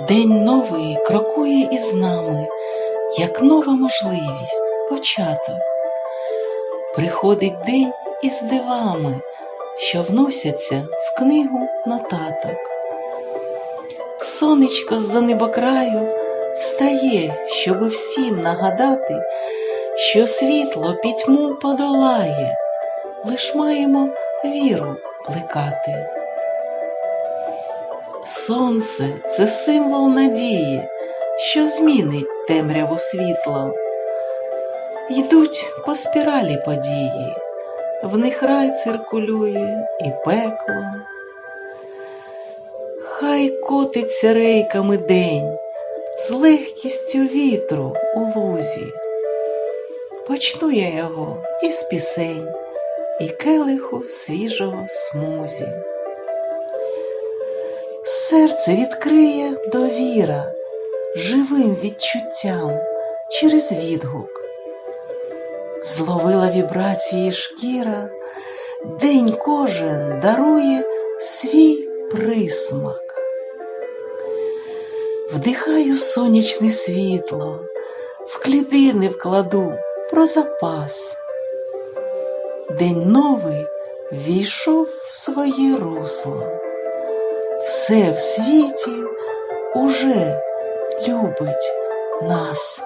День новий крокує із нами, як нова можливість, початок. Приходить день із дивами, що вносяться в книгу нотаток. Сонечко з-за небокраю встає, щоби всім нагадати, що світло пітьму подолає, лиш маємо віру плекати. Сонце це символ надії, що змінить темряву світло. Йдуть по спіралі події, в них рай циркулює і пекло. Хай котиться рейками день з легкістю вітру у лузі. Почну я його із пісень і келиху свіжого смузі. Серце відкриє довіра живим відчуттям через відгук. Зловила вібрації шкіра, день кожен дарує свій присмак. Вдихаю сонячне світло, в клітини вкладу про запас. День новий війшов в своє русло. Все в світі уже любить нас.